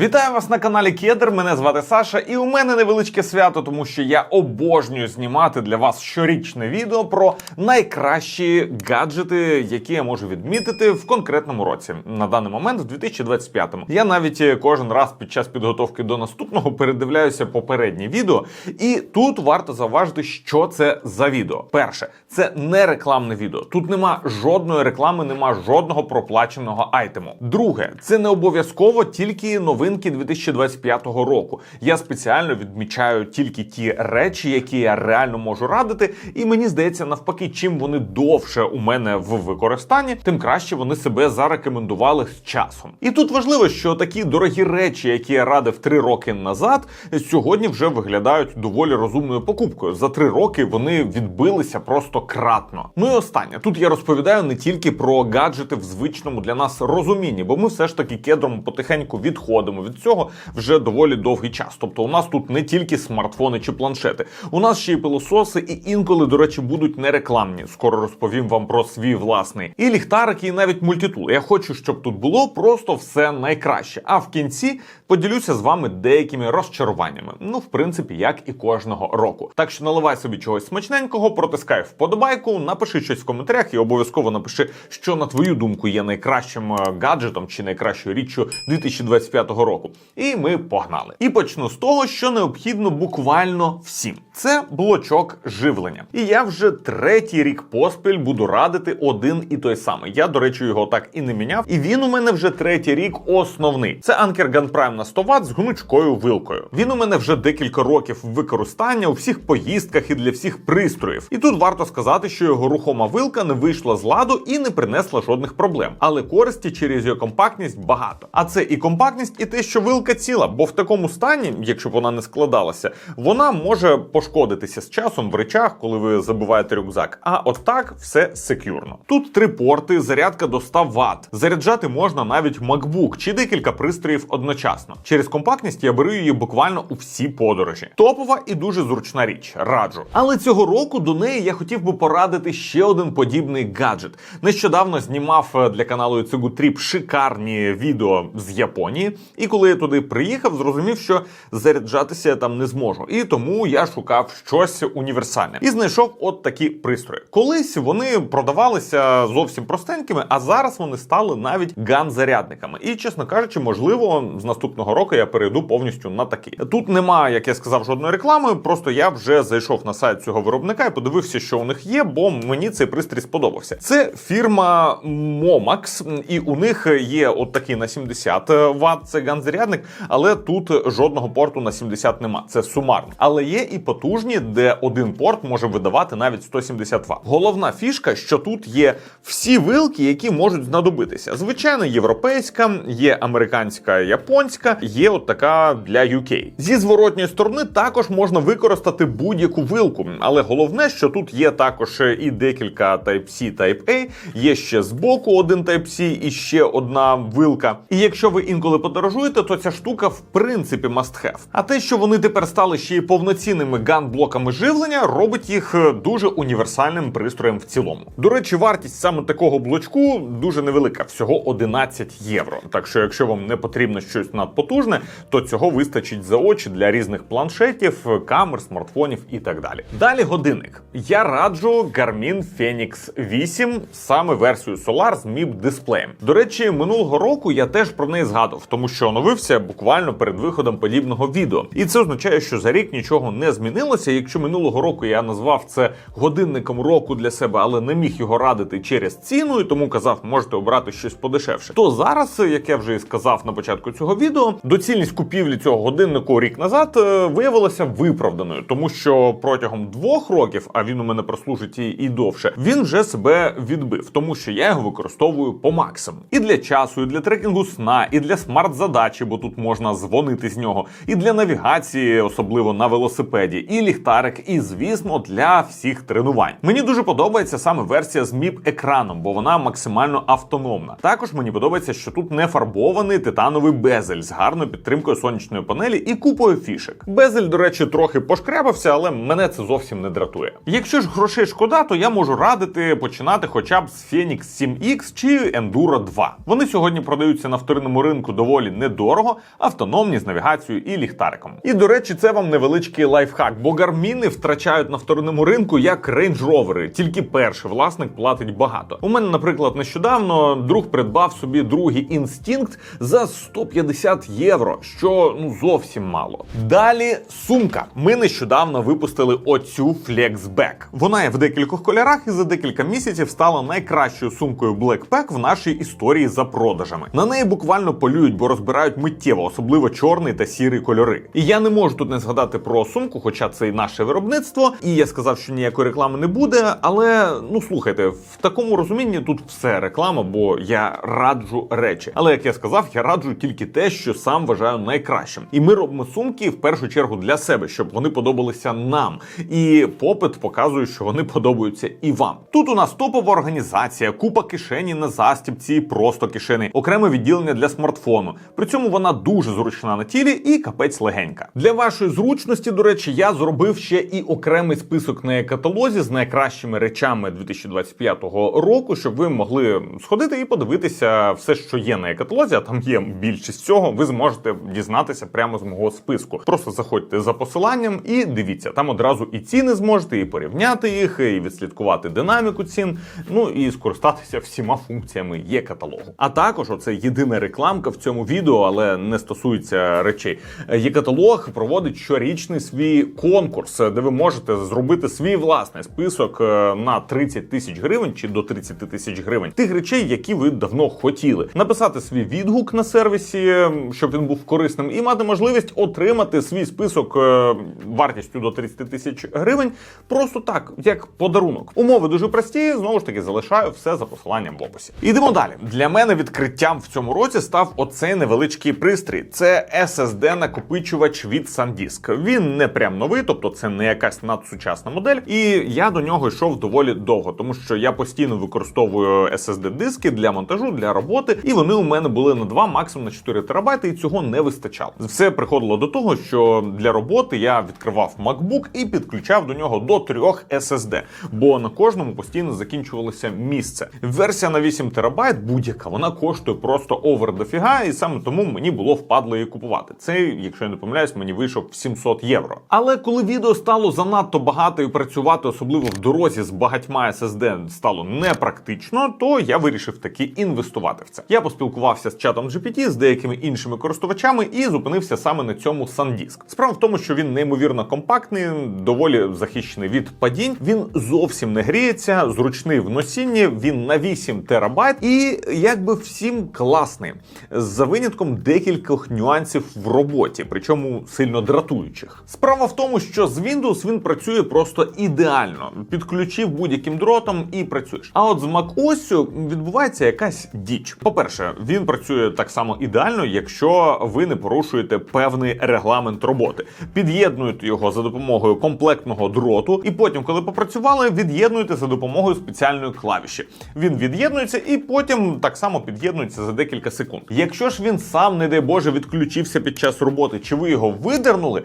Вітаю вас на каналі Кедр. Мене звати Саша, і у мене невеличке свято, тому що я обожнюю знімати для вас щорічне відео про найкращі гаджети, які я можу відмітити в конкретному році. На даний момент, в 2025-му. Я навіть е, кожен раз під час підготовки до наступного передивляюся попередні відео. І тут варто зауважити, що це за відео. Перше, це не рекламне відео. Тут нема жодної реклами, нема жодного проплаченого айтему. Друге, це не обов'язково тільки новинки 2025 року. Я спеціально відмічаю тільки ті речі, які я реально можу радити. І мені здається, навпаки, чим вони довше у мене в використанні, тим краще вони себе зарекомендували з часом. І тут важливо, що такі дорогі речі, які я радив три роки назад, сьогодні вже виглядають доволі розумною покупкою. За три роки вони відбилися просто кратно. Ну і останнє тут я розповідаю не тільки про гаджети в звичному для нас розумінні, бо ми все ж таки кедром потихеньку відходимо від цього вже доволі довгий час. Тобто, у нас тут не тільки смартфони чи планшети, у нас ще й пилососи, і інколи, до речі, будуть не рекламні. Скоро розповім вам про свій власний і ліхтарики, і навіть мультитул. Я хочу, щоб тут було просто все найкраще. А в кінці поділюся з вами деякими розчаруваннями. Ну, в принципі, як і кожного року. Так що наливай собі чогось смачненького, протискай вподобайку, напиши щось в коментарях і обов'язково напиши, що на твою думку є найкращим е, гаджетом чи найкращою річчю 2025 року. І ми погнали. І почну з того, що необхідно буквально всім. Це блочок живлення. І я вже третій рік поспіль буду радити один і той самий. Я, до речі, його так і не міняв. І він у мене вже третій рік основний. Це Anker Gun Prime на 100 Вт з гнучкою вилкою. Він у мене вже декілька років використання у всіх поїздках і для всіх пристроїв. І тут варто сказати, що його рухома вилка не вийшла з ладу і не принесла жодних проблем. Але користі через його компактність багато. А це і компактність, і те, що вилка ціла, бо в такому стані, якщо б вона не складалася, вона може пошкодитися з часом в речах, коли ви забуваєте рюкзак. А от так все секюрно. Тут три порти, зарядка до 100 Вт. Заряджати можна навіть MacBook чи декілька пристроїв одночасно. Через компактність я беру її буквально у всі подорожі. Топова і дуже зручна річ, раджу. Але цього року до неї я хотів би порадити ще один подібний гаджет. Нещодавно знімав е, для каналу Youtube Trip шикарні відео з Японії, і коли я туди приїхав, зрозумів, що заряджатися я там не зможу. І тому я шукав щось універсальне і знайшов от такі пристрої. Колись вони продавалися зовсім простенькими, а зараз вони стали навіть ган-зарядниками. І, чесно кажучи, можливо, з наступного року я перейду повністю на такі. Тут немає, як я сказав, жодної реклами. Просто я вже зайшов на сайт цього виробника і подивився, що у них є, бо мені цей пристрій сподобався. Це фірма Momax, і у них є от такий на 70 Вт, це ган-зарядник, але тут жодного порту на 70 нема. Це сумарно. Але є і потужні, де один порт може видавати навіть 170 Вт. Головна фішка, що тут є всі вилки, які можуть знадобитися. Звичайно, європейська, є американська, японська, є от така для UK. Зі зворотньої сторони також можна використати будь-яку вилку, але головне, що тут є також і декілька Type-C, Type-A, є ще збоку один Type-C і ще одна вилка. І якщо ви інколи подорожуєте, то ця штука в принципі must have. А те, що вони тепер стали ще й повноцінними ган-блоками живлення, робить їх дуже універсальним пристроєм в цілому. До речі, вартість саме такого блочку дуже невелика, всього 11 євро. Так що, якщо вам не потрібно щось надпотужне, то цього вистачить за очі для різних планшетів, камер, смартфонів і так далі. Далі годинник. Я раджу Garmin Fenix 8, саме версію Solar з MIP дисплеєм. До речі, минулого року я теж про неї згадував, тому що оновився буквально перед виходом подібного відео. І це означає, що за рік нічого не змінилося. Якщо минулого року я назвав це годинником року для себе, але не міг його радити через ціну, і тому казав, можете обрати щось подешевше. То зараз, як я вже і сказав на початку цього відео, доцільність купівлі цього годиннику рік назад е, виявилася виправданою, тому що протягом двох років, а він у мене прослужить і, і довше, він вже себе відбив, тому що я його використовую по максимуму. І для часу, і для трекінгу сна, і для смарт-задачі, бо тут можна дзвонити з нього, і для навігації, особливо на велосипеді, і ліхтарик, і звісно, для всіх тренувань. Мені дуже подобається саме версія з міп екраном, бо вона максимально автономна. Також мені подобається, що тут не фарбований титановий безель з гарною підтримкою сонячної панелі і купою фішек. Безель, до речі, трохи пошкрябався, але мене це зовсім не дратує. Якщо ж грошей шкода, то я можу радити починати хоча б з Phoenix 7X чи Enduro 2. Вони сьогодні продаються на вторинному ринку доволі недорого автономні з навігацією і ліхтариком. І до речі, це вам невеличкий лайфхак, бо гарміни втрачають на вторинному ринку як рейндж-ровери. Тільки перший власник платить багато. У мене, наприклад, нещодавно друг придбав собі другий інстинкт за 150 євро, що ну зовсім мало. Далі сумка. Ми нещодавно випустили оцю Flexback. Вона є в декількох кольорах і за декілька місяців стала найкращою сумкою Blackpack в нашій історії за продажами. На неї буквально полюють, бо розбирають миттєво, особливо чорний та сірий кольори. І я не можу тут не згадати про сумку, хоча це наше виробництво. І я сказав, що ніякої реклами не буде. Але ну слухайте, в такому розумінні тут все реклама, бо я раджу речі. Але як я сказав, я раджу тільки те, що сам вважаю найкращим. І ми робимо сумки в першу чергу для себе, щоб вони подобалися нам. І попит показує, що вони подобаються і вам. Тут у нас топова організація, купа кишені на застібці, просто кишени, окреме відділення для смартфону. При цьому вона дуже зручна на тілі і капець легенька. Для вашої зручності, до речі, я зробив ще і окремий список на каталозі з найкращими речами 2025 року, щоб ви могли сходити і подивитися все, що є на каталозі. Там є більшість цього. Ви зможете дізнатися прямо з мого списку. Просто заходьте за посиланням і дивіться. Там одразу і ціни зможете, і порівняти їх, і відслідкувати динаміку цін. Ну і скористатися всіма функціями є каталогу. А також оце єдина рекламка в цьому відео, але не стосується речей. Є каталог проводить щорічний свій конкурс, де ви можете зробити свій власний список е, на 30 тисяч гривень чи до 30 тисяч гривень тих речей, які ви давно хотіли. Написати свій відгук на сервісі, щоб він був корисним, і мати можливість отримати свій список е, вартістю до 30 тисяч гривень. Просто так, як подарунок. Умови дуже прості. Знову ж таки, залишаю все за посиланням в описі. Ідемо далі. Для мене відкриттям в цьому році став оцей невеличкий пристрій. Це SSD накопичувач від SanDisk. Він не прям новий, тобто це не якась надсучасна модель. І я до нього йшов доволі довго, тому що я постійно використовую SSD диски для монтажу, для роботи, і вони у мене були на 2, максимум на 4 терабайти, і цього не вистачало. Все приходило до того, що для роботи я відкривав MacBook і підключав до нього до трьох SSD, бо на кожному постійно закінчувалося місце. Версія на 8 терабайт, будь-яка, вона коштує просто овер дофіга, і саме тому мені було впадло її купувати. Це, якщо я не помиляюсь, мені вийшов в 700 євро. Але коли відео стало занадто багато і працювати, особливо в дорозі з багатьма SSD, стало непрактично, то я вирішив таки інвестувати в це. Я поспілкувався з чатом GPT, з деякими іншими користувачами і зупинився саме на цьому SanDisk. Справа в тому, що він неймовірно компактний, доволі захищений від падінь. Він зовсім не гріється, зручний в носінні. Він на 8 терабайт і якби всім класний, за винятком декількох нюансів в роботі, причому сильно дратуючих. Справа в тому, що з Windows він працює просто ідеально. Підключив будь-яким дротом і працюєш. А от з macOS відбувається якась діч. По-перше, він працює так само ідеально, якщо ви не порушуєте певний регламент роботи. Під'єднуєте його за допомогою комплектного дроту, і потім, коли попрацювали, від'єднуєте за допомогою спеціальної клавіші. Він від'єднується і потім так само під'єднується за декілька секунд. Якщо ж він сам, не дай Боже, відключився під час роботи, чи ви його видернули,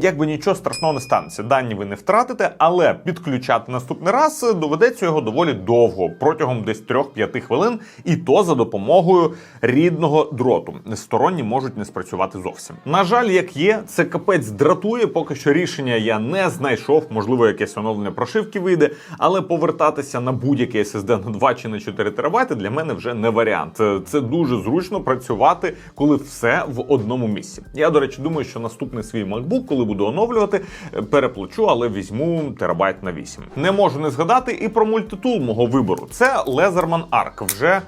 якби нічого страшного не станеться. Дані ви не втратите, але підключати наступний раз доведеться його доволі довго, протягом десь 3-5 хвилин, і то за допомогою рідного дроту. Сторонні можуть не спрацювати зовсім. На жаль, як є, це капець дратує. Поки що рішення я не знайшов. Можливо, якесь оновлення прошивки вийде, але повертатися на будь-який SSD на 2 чи на 4 терабайти для мене вже не варіант. Це дуже зручно працювати, коли все в одному місці. Я, до речі, думаю, що наступний свій MacBook, коли буду оновлювати, е, переплачу, але візьму терабайт на 8. Не можу не згадати і про мультитул мого вибору. Це Leatherman Arc. Вже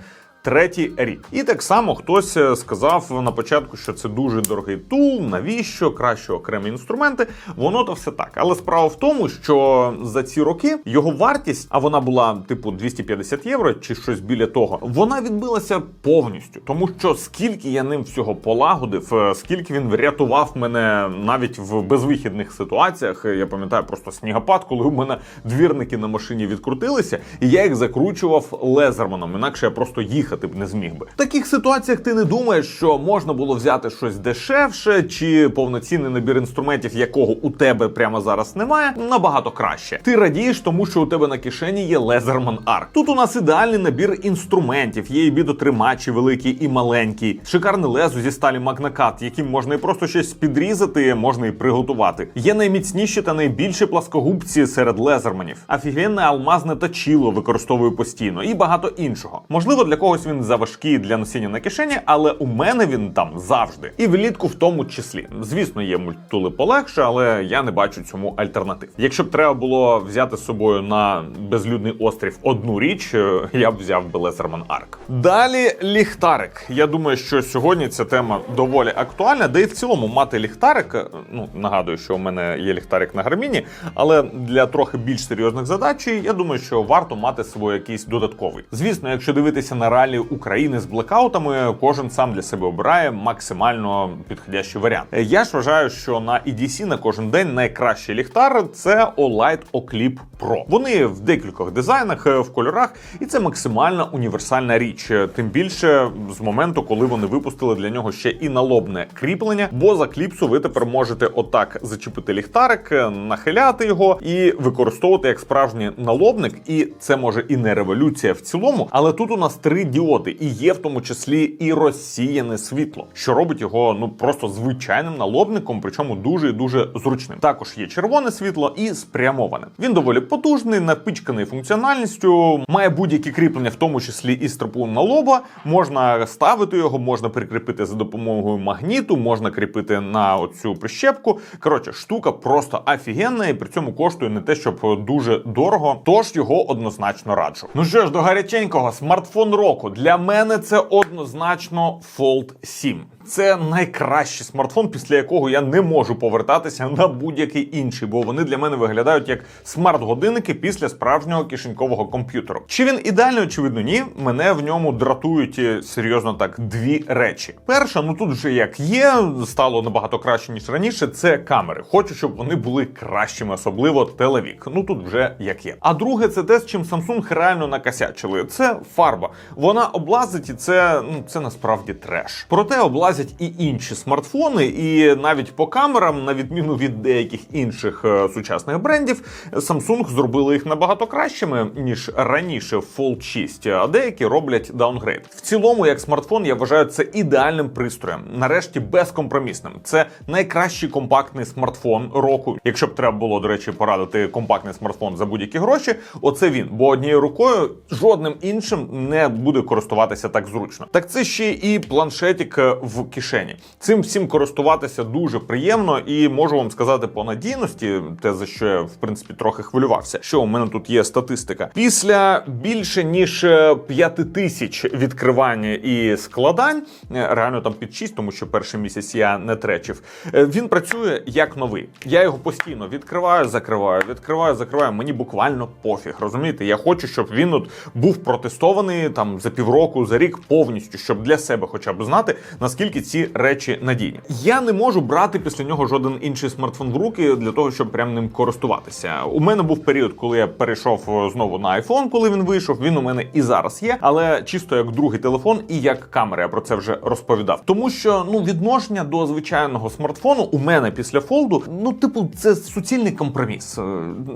третій рік. І так само хтось е, сказав на початку, що це дуже дорогий тул, навіщо краще окремі інструменти. Воно то все так. Але справа в тому, що за ці роки його вартість, а вона була типу 250 євро чи щось біля того, вона відбилася повністю. Тому що скільки я ним всього полагодив, е, скільки він врятував мене навіть в безвихідних ситуаціях. Я пам'ятаю просто снігопад, коли у мене двірники на машині відкрутилися, і я їх закручував лезерманом. Інакше я просто їхав доїхати б не зміг би. В таких ситуаціях ти не думаєш, що можна було взяти щось дешевше, чи повноцінний набір інструментів, якого у тебе прямо зараз немає, набагато краще. Ти радієш, тому що у тебе на кишені є Лезерман Арк. Тут у нас ідеальний набір інструментів, є і бідотримачі великі і маленькі, шикарне лезо зі сталі Магнакат, яким можна і просто щось підрізати, можна і приготувати. Є найміцніші та найбільші пласкогубці серед лезерманів. Офігенне алмазне точило використовую постійно і багато іншого. Можливо, для когось він заважкий для носіння на кишені, але у мене він там завжди. І влітку в тому числі. Звісно, є мультули полегше, але я не бачу цьому альтернатив. Якщо б треба було взяти з собою на безлюдний острів одну річ, е, я б взяв би Лезерман Арк. Далі ліхтарик. Я думаю, що сьогодні ця тема доволі актуальна, де і в цілому мати ліхтарик. е, Ну нагадую, що у мене є ліхтарик на гарміні, але для трохи більш серйозних задач я думаю, що варто мати свій якийсь додатковий. Звісно, якщо дивитися на реалії України з блекаутами, кожен сам для себе обирає максимально підходящий варіант. Е, Я ж вважаю, що на EDC на кожен день найкращий ліхтар це Olight Oclip Pro. Вони в декількох дизайнах, е, в кольорах, і це максимально універсальна річ. Е, Тим більше з моменту, коли вони випустили для нього ще і налобне кріплення, бо за кліпсу ви тепер можете отак зачепити ліхтарик, нахиляти його і використовувати як справжній налобник. І це може і не революція в цілому, але тут у нас три діоди, і є в тому числі і розсіяне світло, що робить його ну просто звичайним налобником, причому дуже і дуже зручним. Також є червоне світло і спрямоване. Він доволі потужний, напичканий функціональністю, має будь-які кріплення, в тому числі і стропу на лоба. Можна ставити його, можна прикріпити за допомогою магніту, можна кріпити на оцю прищепку. Коротше, штука просто офігенна, і при цьому коштує не те, щоб дуже дорого. Тож його однозначно раджу. Ну що ж, до гаряченького смартфон року для мене це однозначно Fold 7. Це найкращий смартфон, після якого я не можу повертатися на будь-який інший, бо вони для мене виглядають як смарт-годинники після справжнього кишенькового комп'ютеру. Чи він ідеальний, очевидно, ні. Мене в ньому дратують е, серйозно так дві речі. Перша, ну тут вже як є, стало набагато краще ніж раніше. Це камери. Хочу, щоб вони були кращими, особливо телевік. Ну тут вже як є. А друге, це те, з чим Samsung реально накосячили. Це фарба. Вона облазить, і це ну це насправді треш. Проте облазять і інші смартфони, і навіть по камерам, на відміну від деяких інших е, сучасних брендів, Samsung зробили їх набагато кращими ніж раніше в Fold 6, а деякі роблять даунгрейд. В цілому, як смартфон, я вважаю це ідеальним пристроєм. Нарешті безкомпромісним. Це найкращий компактний смартфон року. Якщо б треба було, до речі, порадити компактний смартфон за будь-які гроші, оце він. Бо однією рукою жодним іншим не буде користуватися так зручно. Так це ще і планшетик е, в кишені. Цим всім користуватися дуже приємно, і можу вам сказати по надійності, те за що я в принципі трохи хвилювався. Що у мене тут є статистика. Після більше ніж е, п'яти тисяч відкривань і складань, е, реально там під 6, тому що перший місяць я не тречив. е, Він працює як новий. Я його постійно відкриваю, закриваю, відкриваю, закриваю. Мені буквально пофіг. Розумієте? Я хочу, щоб він от був протестований там за півроку, за рік повністю, щоб для себе хоча б знати, наскільки ці речі надійні. Я не можу брати після нього жоден інший смартфон в руки для того, щоб прям ним користуватися. У мене був період, коли я перейшов е, знову на iPhone, коли він вийшов. Він у мене і зараз є, але чисто як другий телефон і як камера. Я про це вже розповідав. Тому що ну відношення до звичайного смартфону у мене після фолду, ну типу, це суцільний компроміс. Е,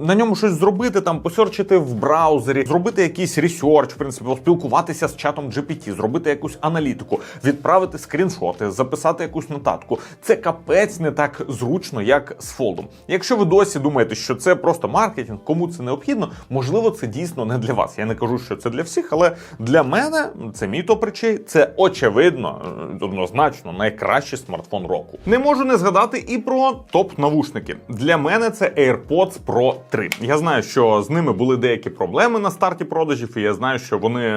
На ньому щось зробити, там посерчити в браузері, зробити якийсь ресерч, в принципі, поспілкуватися з чатом GPT, зробити якусь аналітику, відправити скріншоти, записати якусь нотатку. Це капець не так зручно, як з фолдом. Якщо ви досі думаєте, що це просто маркетинг, кому це необхідно, можливо, це дійсно не для вас. Я не кажу, що це для всіх, але для мене це мій топ речей. Це очевидно, однозначно найкращий смартфон року. Не можу не згадати і про топ навушники. Для мене це AirPods Pro 3. Я знаю, що з ними були деякі проблеми на старті продажів, і я знаю, що вони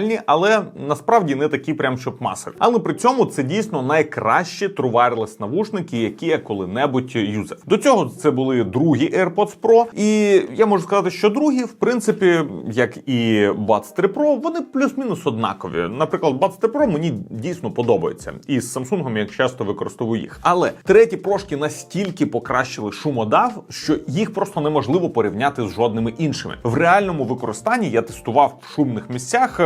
реальні, але насправді не такі, прям щоб масові. Але при цьому це дійсно найкращі Wireless навушники, які я коли-небудь юзав. До цього це були другі AirPods Pro, і я можу сказати, що другі, в принципі, як і Buds 3 Pro, вони плюс-мінус однакові. Наприклад, Buds 3 Pro мені дійсно подобається. І з Samsung я часто використовую їх. Але треті прошки настільки покращили шумодав, що їх просто неможливо порівняти з жодними іншими. В реальному використанні я тестував в шумних місцях.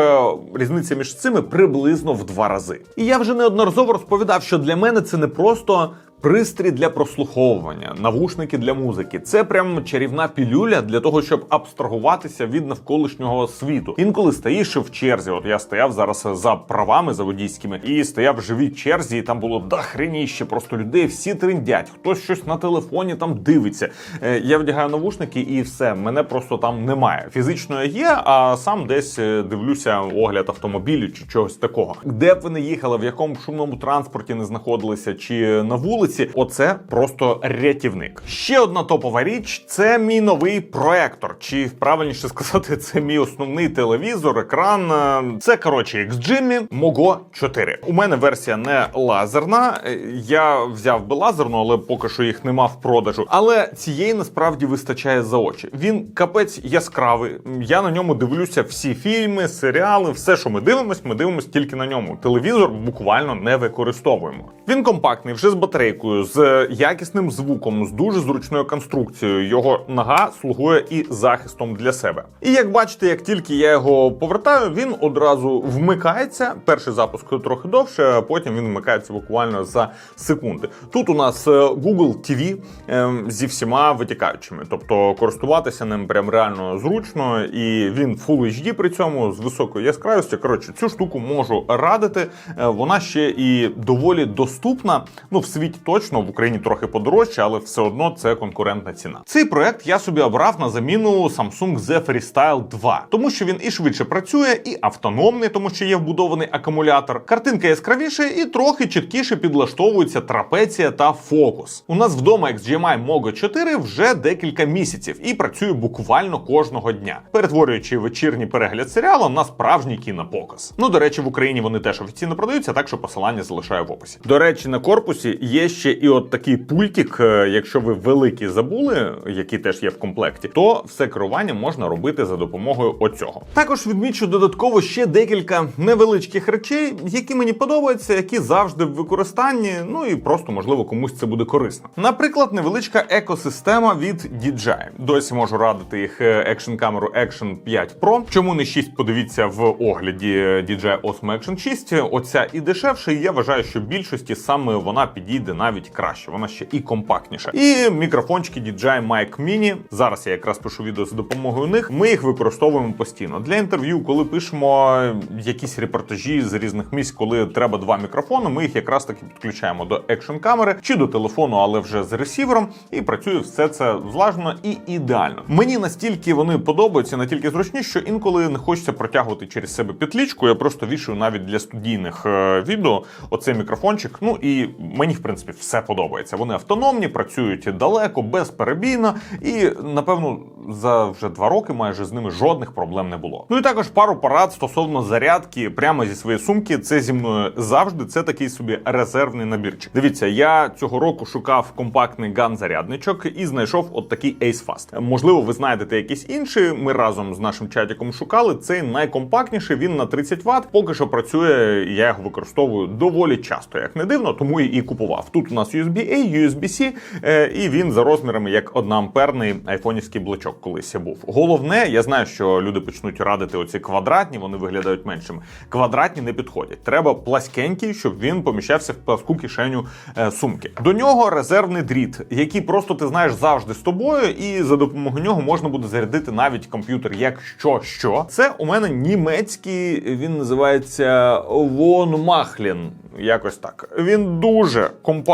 Різниця між цими приблизно в два рази. І я вже неодноразово розповідав, що для мене це не просто. Пристрій для прослуховування, навушники для музики це прям чарівна пілюля для того, щоб абстрагуватися від навколишнього світу. Інколи стоїш в черзі. От я стояв зараз за правами за водійськими і стояв в живій черзі, і там було дохреніще просто людей, всі триндять, хтось щось на телефоні там дивиться. Е, Я вдягаю навушники і все, мене просто там немає. Фізично я є, а сам десь е, дивлюся огляд автомобілю чи чогось такого. Де б ви не їхали, в якому шумному транспорті не знаходилися, чи на вулиці, оце просто рятівник. Ще одна топова річ це мій новий проектор, чи правильніше сказати, це мій основний телевізор, екран. Е, Це коротше XGIMI Mogo 4. У мене версія не лазерна. Е, Я взяв би лазерну, але поки що їх нема в продажу. Але цієї насправді вистачає за очі. Він капець яскравий. Я на ньому дивлюся всі фільми, серіали, все, що ми дивимось, ми дивимось тільки на ньому. Телевізор буквально не використовуємо. Він компактний, вже з батарейкою, з якісним звуком, з дуже зручною конструкцією. Його нога слугує і захистом для себе. І як бачите, як тільки я його повертаю, він одразу вмикається. Перший запуск трохи довше, а потім він вмикається буквально за секунди. Тут у нас е, Google TV ем, зі всіма витікаючими, тобто користуватися ним прям реально зручно, і він Full HD при цьому з високою яскравістю. Коротше, цю штуку можу радити. Е, Вона ще і доволі доступна. Ну в світі точно в Україні трохи подорожче, але все одно це конкурентна ціна. Цей проект я собі обрав на заміну Samsung Z Freestyle 2, тому що він і швидше працює, і автономний, тому що є вбудований акумулятор. Картинка яскравіше і трохи чіткіше підлаштовується трапеція та фокус. У нас вдома XGMI Mogo 4 вже декілька місяців і працює буквально кожного дня, перетворюючи вечірній перегляд серіалу на справжній кінопоказ. Ну до речі, в Україні вони теж офіційно продаються, так що посилання залишаю в описі. До речі, на корпусі є ще і от такий пультик. е, Якщо ви великий забули, який теж є в комплекті, то все керування можна робити за допомогою оцього. Також відмічу додатково ще декілька невеличких речей, які мені подобаються, які завжди в використанні. Ну і просто можливо комусь це буде корисно. Наприклад, невеличка екосистема від DJI. Досі можу радити їх екшн камеру Action 5 Pro. Чому не 6, подивіться в огляді DJI Osmo Action 6. Оця і дешевша, і я вважаю, що більшості саме вона підійде навіть краще. Вона ще і компактніша. І мікрофончики DJI Mic Mini. Зараз я якраз пишу відео за допомогою них. Ми їх використовуємо постійно для інтерв'ю, коли пишемо якісь репортажі з різних місць, коли треба два мікрофони. Ми їх якраз таки підключаємо до екшн камери чи до телефону, але вже з ресівером, і працює все це злажено і ідеально. Мені настільки вони подобаються, настільки зручні, що інколи не хочеться протягувати через себе петлічку. Я просто вішаю навіть для студійних е, відео оцей мікрофончик. Ну і мені в принципі все подобається. Вони автономні, працюють далеко, безперебійно, і напевно за вже два роки майже з ними жодних проблем не було. Ну і також пару порад стосовно зарядки прямо зі своєї сумки. Це зі мною завжди. Це такий собі резервний набірчик. Дивіться, я цього року шукав компактний ган-зарядничок і знайшов от такий Ace Fast. Можливо, ви знайдете якийсь інший. Ми разом з нашим чатіком шукали. Цей найкомпактніший. Він на 30 Вт. Поки що працює. Я його використовую доволі часто, як не дивно, тому і купував. Тут у нас USB-A, USB-C, е, і він за розмірами як одноамперний айфонівський блочок колись був. Головне, я знаю, що люди почнуть радити оці квадратні, вони виглядають меншими. Квадратні не підходять. Треба пласкенький, щоб він поміщався в пласку кишеню е, сумки. До нього резервний дріт, який просто ти знаєш завжди з тобою, і за допомогою нього можна буде зарядити навіть комп'ютер. Якщо що, це у мене німецький, він називається Von Machlin. Якось так. Він дуже компактний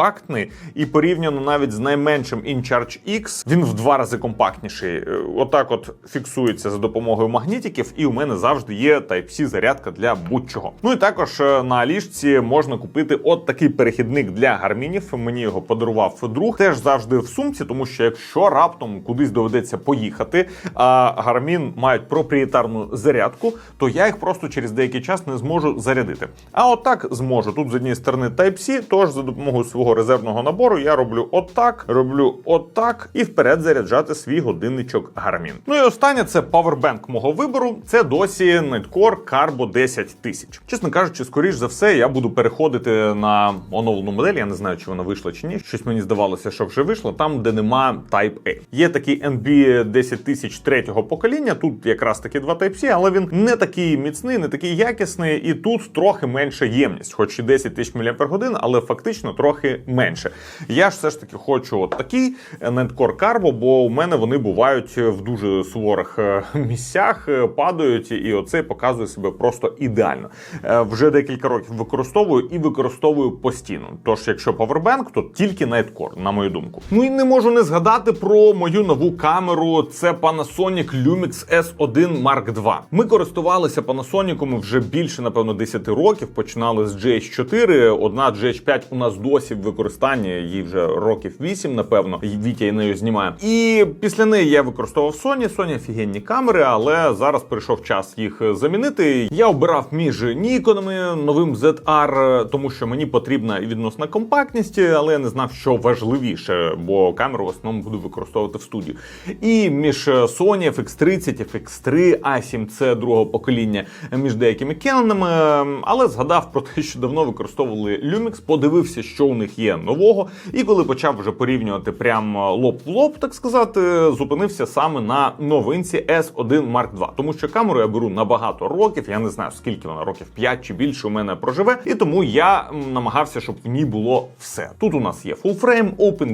і порівняно навіть з найменшим InCharge X, він в два рази компактніший. Е, Отак, от фіксується за допомогою магнітиків, і у мене завжди є Type-C зарядка для будь-чого. Ну і також е, на Алішці можна купити от такий перехідник для гармінів. Мені його подарував друг. Теж завжди в сумці, тому що якщо раптом кудись доведеться поїхати, а гармін мають проприєтарну зарядку, то я їх просто через деякий час не зможу зарядити. А от зможу. Тут з однієї сторони Type-C, тож за допомогою свого свого резервного набору я роблю отак, роблю отак і вперед заряджати свій годинничок Garmin. Ну і останнє це павербенк мого вибору. Це досі Nightcore Carbo 10000. Чесно кажучи, скоріш за все, я буду переходити на оновлену модель. Я не знаю, чи вона вийшла чи ні. Щось мені здавалося, що вже вийшло там, де нема Type-A. Є такий NB 10000 третього покоління. Тут якраз таки два Type-C, але він не такий міцний, не такий якісний, і тут трохи менша ємність, хоч і 10 тисяч мАч, але фактично трохи менше. Я ж все ж таки хочу от такий Nightcore Carbo, бо у мене вони бувають в дуже суворих е, місцях, е, падають, і оцей показує себе просто ідеально. Е, Вже декілька років використовую і використовую постійно. Тож, якщо Powerbank, то тільки Nightcore, на мою думку. Ну і не можу не згадати про мою нову камеру. Це Panasonic Lumix S1 Mark II. Ми користувалися Panasonic вже більше, напевно, 10 років. Починали з GH4. Одна GH5 у нас досі в використанні, їй вже років 8, напевно. Вітя і нею знімає. І після неї я використовував Sony. Sony офігенні камери, але зараз прийшов час їх замінити. Я обирав між Ніконами, новим ZR, тому що мені потрібна відносна компактність, але я не знав, що важливіше, бо камеру в основному буду використовувати в студії. І між Sony FX30, FX3, A7C другого покоління, між деякими Canon, але згадав про те, що давно використовували Lumix, подивився, що у них є нового. І коли почав вже порівнювати прям лоб в лоб, так сказати, зупинився саме на новинці S1 Mark II. Тому що камеру я беру на багато років. Я не знаю скільки вона років 5 чи більше у мене проживе, і тому я намагався, щоб в ній було все. Тут у нас є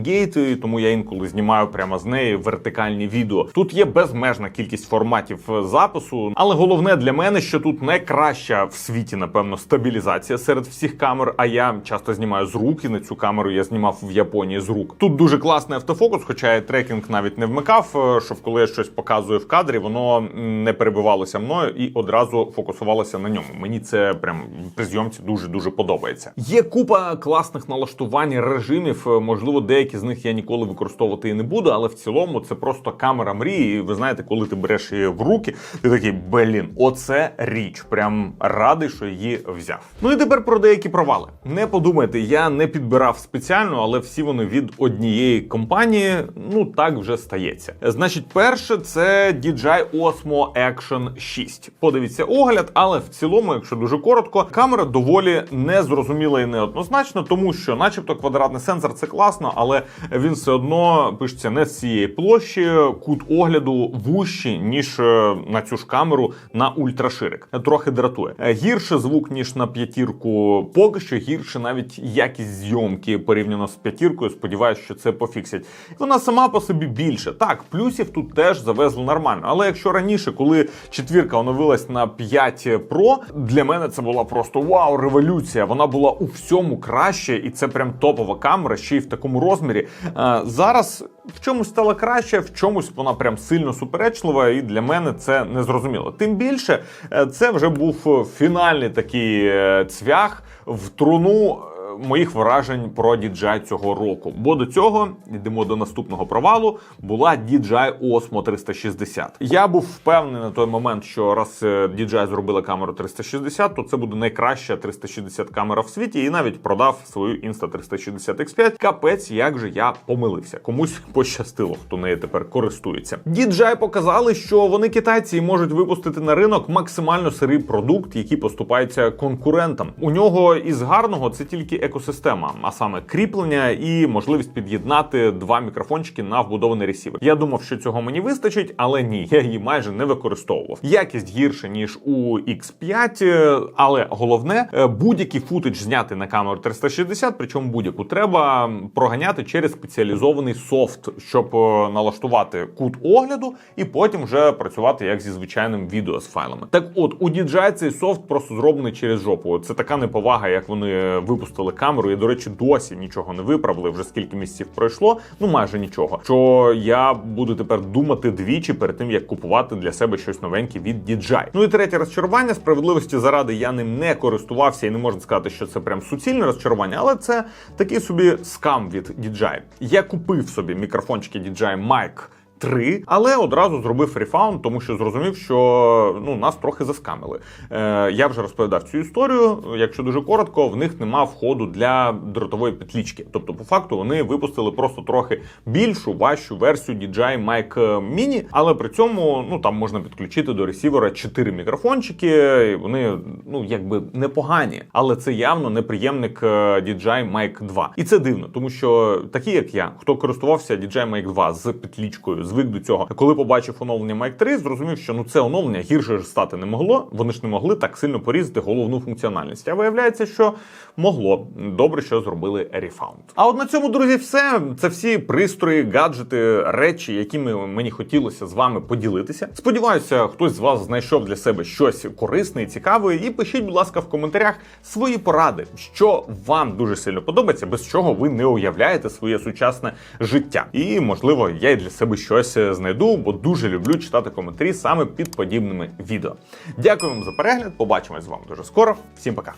gate, і тому я інколи знімаю прямо з неї вертикальні відео. Тут є безмежна кількість форматів е, запису, але головне для мене, що тут найкраща в світі, напевно, стабілізація серед всіх камер. А я часто знімаю з рук, і на цю камеру я знімав в Японії з рук. Тут дуже класний автофокус, хоча я трекінг навіть не вмикав, е, щоб коли я щось показую в кадрі, воно не перебивалося мною і одразу фокусувалося на ньому. Мені це прям при зйомці дуже дуже подобається. Є купа класних налаштувань режимів. е, Можливо, деякі з них я ніколи використовувати і не буду, але в цілому це просто камера мрії. Ви знаєте, коли ти береш її в руки, ти такий блін, оце річ. Прям радий, що її взяв. Ну і тепер про деякі провали. Не подумайте, я не підбирав спеціально, але всі вони від однієї компанії. Ну так вже стається. Значить, перше це DJI Osmo Action 6. Подивіться огляд, але в цілому, якщо дуже коротко, камера доволі незрозуміла і неоднозначна, тому що, начебто, квадратний сенсор це класно, але він все одно пишеться не з цієї площі, кут огляду вущий, ніж е, на цю ж камеру на ультраширик. Трохи дратує. Гірше звук, ніж на п'ятірку, поки що гірше навіть якість зйомки порівняно з п'ятіркою. Сподіваюсь, що це пофіксять. Вона сама по собі більше. Так, плюсів тут теж завезли нормально. Але якщо раніше, коли четвірка оновилась на 5 Pro, для мене це була просто вау, революція. Вона була у всьому краще, і це прям топова камера, ще й в такому розмірі. Е, Зараз в чомусь стала краще, в чомусь вона прям сильно суперечлива, і для мене це не зрозуміло. Тим більше, е, це вже був фінальний такий е, цвях в труну. Е, Моїх вражень про DJI цього року. Бо до цього йдемо до наступного провалу. Була DJI Osmo 360. Я був впевнений на той момент, що раз е, DJI зробила камеру 360, то це буде найкраща 360 камера в світі, і навіть продав свою Insta 360 X5. Капець, як же я помилився. Комусь пощастило, хто нею тепер користується. DJI показали, що вони китайці можуть випустити на ринок максимально сирий продукт, який поступається конкурентам. У нього із гарного це тільки екосистема, а саме кріплення і можливість під'єднати два мікрофончики на вбудований ресівер. Я думав, що цього мені вистачить, але ні, я її майже не використовував. Якість гірше ніж у X5, е, але головне, е, будь-який футаж зняти на камеру 360, причому будь-яку треба проганяти через спеціалізований софт, щоб е, налаштувати кут огляду, і потім вже працювати як зі звичайним відео з файлами. Так, от у DJI цей софт просто зроблений через жопу. Це така неповага, як вони випустили камеру. І, до речі, досі нічого не виправили. Вже скільки місяців пройшло, ну майже нічого. Що я буду тепер думати двічі перед тим, як купувати для себе щось новеньке від DJI. Ну і третє розчарування справедливості заради я ним не користувався, і не можна сказати, що це прям суцільне розчарування, але це такий собі скам від DJI. Я купив собі мікрофончики DJI Mic 3, але одразу зробив рефаунд, тому що зрозумів, що ну нас трохи заскамили. Е, я вже розповідав цю історію. Якщо дуже коротко, в них нема входу для дротової петлічки. Тобто, по факту, вони випустили просто трохи більшу, важчу версію DJI Mic Mini, але при цьому ну там можна підключити до ресівера 4 мікрофончики. і Вони ну якби непогані, але це явно не приємник е, DJI Mic 2. І це дивно, тому що такі, як я, хто користувався DJI Mic 2 з петлічкою, звик до цього. Коли побачив оновлення Mic 3, зрозумів, що ну це оновлення гірше ж стати не могло. Вони ж не могли так сильно порізати головну функціональність. А виявляється, що могло. Добре, що зробили рефаунд. А от на цьому, друзі, все. Це всі пристрої, гаджети, речі, якими мені хотілося з вами поділитися. Сподіваюся, хтось з вас знайшов для себе щось корисне і цікаве. І пишіть, будь ласка, в коментарях свої поради, що вам дуже сильно подобається, без чого ви не уявляєте своє сучасне життя. І можливо, я й для себе щось знайду, бо дуже люблю читати коментарі саме під подібними відео. Дякую вам за перегляд. Побачимось з вами дуже скоро. Всім пока.